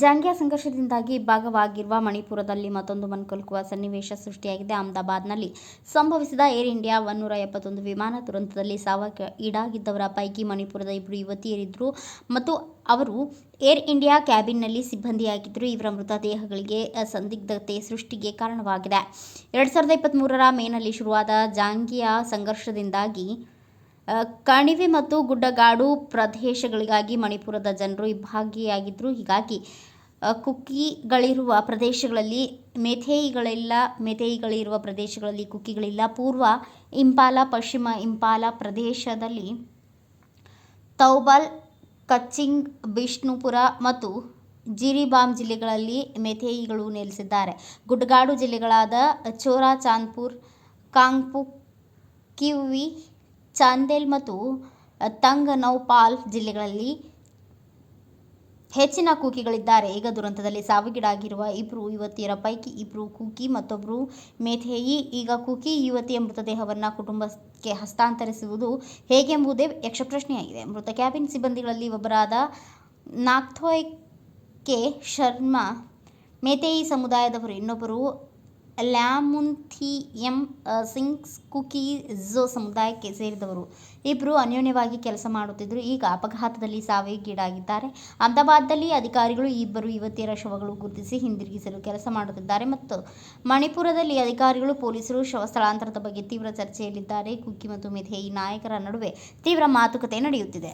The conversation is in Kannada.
ಜಾಂಗ್ಯಾ ಸಂಘರ್ಷದಿಂದಾಗಿ ಭಾಗವಾಗಿರುವ ಮಣಿಪುರದಲ್ಲಿ ಮತ್ತೊಂದು ಮನ್ಕೊಲ್ಕುವ ಸನ್ನಿವೇಶ ಸೃಷ್ಟಿಯಾಗಿದೆ. ಅಹಮದಾಬಾದ್ನಲ್ಲಿ ಸಂಭವಿಸಿದ ಏರ್ ಇಂಡಿಯಾ ಒನ್ನೂರ ಎಪ್ಪತ್ತೊಂದು ವಿಮಾನ ದುರಂತದಲ್ಲಿ ಸಾವಕ್ಕೆ ಈಡಾಗಿದ್ದವರ ಪೈಕಿ ಮಣಿಪುರದ ಇಬ್ಬರು ಯುವತಿಯರಿದ್ದರು ಮತ್ತು ಅವರು ಏರ್ ಇಂಡಿಯಾ ಕ್ಯಾಬಿನ್ನಲ್ಲಿ ಸಿಬ್ಬಂದಿಯಾಗಿದ್ದರು. ಇವರ ಮೃತದೇಹಗಳಿಗೆ ಸಂದಿಗ್ಧತೆ ಸೃಷ್ಟಿಗೆ ಕಾರಣವಾಗಿದೆ. ಎರಡು ಸಾವಿರದ ಇಪ್ಪತ್ತ್ಮೂರರ ಮೇನಲ್ಲಿ ಶುರುವಾದ ಜಾಂಗಿಯಾ ಸಂಘರ್ಷದಿಂದಾಗಿ ಕಣಿವೆ ಮತ್ತು ಗುಡ್ಡಗಾಡು ಪ್ರದೇಶಗಳಿಗಾಗಿ ಮಣಿಪುರದ ಜನರು ಭಾಗಿಯಾಗಿದ್ದರು ಹೀಗಾಗಿ ಆ, ಕುಕಿಗಳಿರುವ ಪ್ರದೇಶಗಳಲ್ಲಿ ಮೆಥೇಯಿಗಳಿಲ್ಲ ಮೆಥೇಯಿಗಳಿರುವ ಪ್ರದೇಶಗಳಲ್ಲಿ ಕುಕ್ಕಿಗಳಿಲ್ಲ. ಪೂರ್ವ ಇಂಪಾಲ ಪಶ್ಚಿಮ ಇಂಪಾಲ ಪ್ರದೇಶದಲ್ಲಿ ತೌಬಲ್ ಕಚ್ಚಿಂಗ್ ಬಿಷ್ಣುಪುರ ಮತ್ತು ಜಿರಿಬಾಮ್ ಜಿಲ್ಲೆಗಳಲ್ಲಿ ಮೆಥೇಯಿಗಳು ನೆಲೆಸಿದ್ದಾರೆ. ಗುಡ್ಡಗಾಡು ಜಿಲ್ಲೆಗಳಾದ ಚೋರಾ ಚಾಂದ್ಪುರ್ ಕಾಂಗ್ಪು ಕಿವಿ ಚಾಂದೇಲ್ ಮತ್ತು ತಂಗ್ ನೌಪಾಲ್ ಜಿಲ್ಲೆಗಳಲ್ಲಿ ಹೆಚ್ಚಿನ ಕೂಕಿಗಳಿದ್ದಾರೆ. ಈಗ ದುರಂತದಲ್ಲಿ ಸಾವಿಗೀಡಾಗಿರುವ ಇಬ್ಬರು ಯುವತಿಯರ ಪೈಕಿ ಇಬ್ಬರು ಕೂಕಿ ಮತ್ತೊಬ್ಬರು ಮೇಥೇಯಿ. ಈಗ ಕೂಕಿ ಯುವತಿಯ ಮೃತದೇಹವನ್ನು ಕುಟುಂಬಕ್ಕೆ ಹಸ್ತಾಂತರಿಸುವುದು ಹೇಗೆಂಬುದೇ ಯಕ್ಷಪ್ರಶ್ನೆಯಾಗಿದೆ. ಮೃತ ಕ್ಯಾಬಿನ್ ಸಿಬ್ಬಂದಿಗಳಲ್ಲಿ ಒಬ್ಬರಾದ ನಾಕ್ಥೋಯ್ ಕೆ ಶರ್ಮಾ, ಮೇಥೇಯಿ ಸಮುದಾಯದವರು, ಇನ್ನೊಬ್ಬರು ಲ್ಯಾಮುಂಥಿಯಂ ಸಿಂಗ್ ಕುಕಿ ಝೋ ಸಮುದಾಯಕ್ಕೆ ಸೇರಿದವರು. ಇಬ್ಬರು ಅನ್ಯೋನ್ಯವಾಗಿ ಕೆಲಸ ಮಾಡುತ್ತಿದ್ದರು. ಈಗ ಅಪಘಾತದಲ್ಲಿ ಸಾವಿಗೀಡಾಗಿದ್ದಾರೆ. ಅಹಮದಾಬಾದ್ನಲ್ಲಿ ಅಧಿಕಾರಿಗಳು ಇಬ್ಬರು ಯುವತಿಯರ ಶವಗಳು ಗುರುತಿಸಿ ಹಿಂದಿರುಗಿಸಲು ಕೆಲಸ ಮಾಡುತ್ತಿದ್ದಾರೆ ಮತ್ತು ಮಣಿಪುರದಲ್ಲಿ ಅಧಿಕಾರಿಗಳು ಪೊಲೀಸರು ಶವ ಸ್ಥಳಾಂತರದ ಬಗ್ಗೆ ತೀವ್ರ ಚರ್ಚೆಯಲ್ಲಿದ್ದಾರೆ. ಕುಕ್ಕಿ ಮತ್ತು ಮೆಥೇಯಿ ನಾಯಕರ ನಡುವೆ ತೀವ್ರ ಮಾತುಕತೆ ನಡೆಯುತ್ತಿದೆ.